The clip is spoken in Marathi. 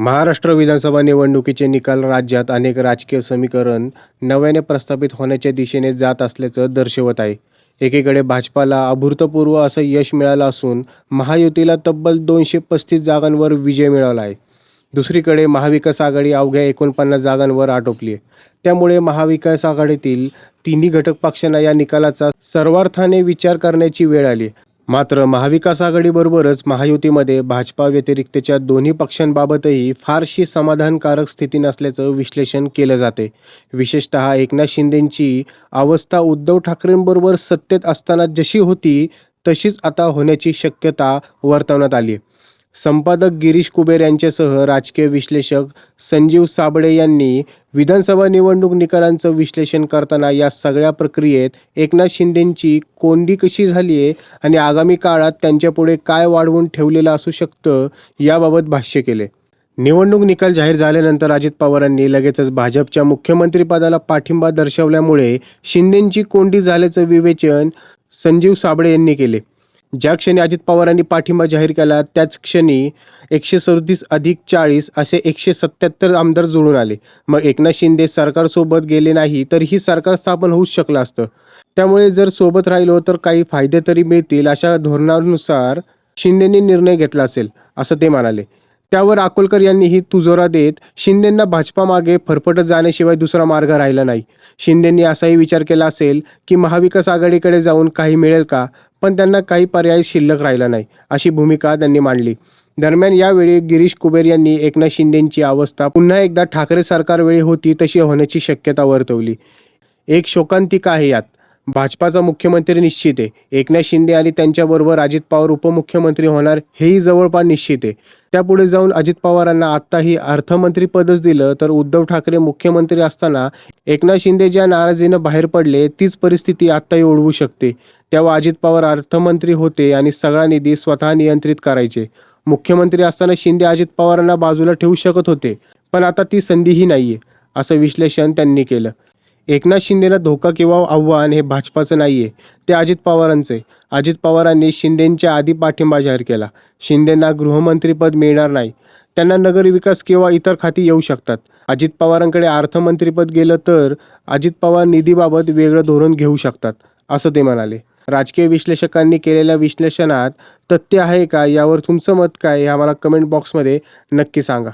महाराष्ट्र विधानसभा निवडणुकीचे निकाल राज्यात अनेक राजकीय समीकरण नव्याने प्रस्थापित होण्याच्या दिशेने जात असल्याचं दर्शवत आहे. एकीकडे भाजपाला अभूतपूर्व असं यश मिळालं असून महायुतीला तब्बल दोनशे पस्तीस जागांवर विजय मिळाला आहे. दुसरीकडे महाविकास आघाडी अवघ्या एकोणपन्नास जागांवर आटोपली आहे. त्यामुळे महाविकास आघाडीतील तिन्ही घटक पक्षांना या निकालाचा सर्वार्थाने विचार करण्याची वेळ आली मात्र महाविकास आघाडीबरोबरच महायुतीमध्ये भाजपा व्यतिरिक्तच्या दोन्ही पक्षांबाबतही फारशी समाधानकारक स्थिती नसल्याचं विश्लेषण केलं जाते. विशेषतः एकनाथ शिंदेंची अवस्था उद्धव ठाकरेंबरोबर सत्तेत असताना जशी होती तशीच आता होण्याची शक्यता वर्तवण्यात आली आहे संपादक गिरीश कुबेर यांच्यासह राजकीय विश्लेषक संजीव साबळे यांनी विधानसभा निवडणूक निकालांचं विश्लेषण करताना या सगळ्या प्रक्रियेत एकनाथ शिंदेंची कोंडी कशी झाली आहे आणि आगामी काळात त्यांच्यापुढे काय वाढवून ठेवलेलं असू शकतं याबाबत भाष्य केले. निवडणूक निकाल जाहीर झाल्यानंतर अजित पवारांनी लगेचच भाजपच्या मुख्यमंत्रीपदाला पाठिंबा दर्शवल्यामुळे शिंदेंची कोंडी झाल्याचं विवेचन संजीव साबळे यांनी केले. ज्या क्षणी अजित पवारांनी पाठिंबा जाहीर केला त्याच क्षणी एकशे सदतीस अधिक चाळीस असे एकशे सत्याहत्तर आमदार जुळून आले. मग एकनाथ शिंदे सरकारसोबत गेले नाही तर ही सरकार स्थापन होऊच शकलं असतं. त्यामुळे जर सोबत राहिलो तर काही फायदे तरी मिळतील अशा धोरणानुसार शिंदेंनी निर्णय घेतला असेल असं ते म्हणाले. त्यावर अकोलकर यांनीही तुजोरा देत शिंदेंना भाजपामागे फरफटत जाण्याशिवाय दुसरा मार्ग राहिला नाही. शिंदेंनी असाही विचार केला असेल की महाविकास आघाडीकडे जाऊन काही मिळेल का? पण त्यांना काही पर्याय शिल्लक राहिला नाही अशी भूमिका त्यांनी मांडली. दरम्यान यावेळी गिरीश कुबेर यांनी एकनाथ शिंदेंची अवस्था पुन्हा एकदा ठाकरे सरकारवेळी होती तशी होण्याची शक्यता वर्तवली. एक शोकांतिका आहे यात. भाजपाचा मुख्यमंत्री निश्चित आहे. एकनाथ शिंदे आणि त्यांच्याबरोबर अजित पवार उपमुख्यमंत्री होणार हेही जवळपास निश्चित आहे. त्यापुढे जाऊन अजित पवारांना आत्ताही अर्थमंत्रीपदच दिलं तर उद्धव ठाकरे मुख्यमंत्री असताना एकनाथ शिंदे ज्या नाराजीनं बाहेर पडले तीच परिस्थिती आत्ताही ओढवू शकते. तेव्हा अजित पवार अर्थमंत्री होते आणि सगळा निधी स्वतः नियंत्रित करायचे. मुख्यमंत्री असताना शिंदे अजित पवारांना बाजूला ठेवू शकत होते पण आता ती संधीही नाहीये असं विश्लेषण त्यांनी केलं. एकनाथ शिंदेला धोका किंवा आव्हान हे भाजपाचं आहे ते अजित पवारांचे अजित पवारांनी शिंदेंच्या आधी पाठिंबा जाहीर केला. शिंदेंना गृहमंत्रीपद मिळणार नाही. त्यांना नगरविकास किंवा इतर खाती येऊ शकतात. अजित पवारांकडे अर्थमंत्रीपद गेलं तर अजित पवार निधीबाबत वेगळं धोरण घेऊ शकतात असं ते म्हणाले. राजकीय विश्लेषकांनी केलेल्या विश्लेषणात तथ्य आहे का? यावर तुमचं मत काय? हे आम्हाला कमेंट बॉक्समध्ये नक्की सांगा.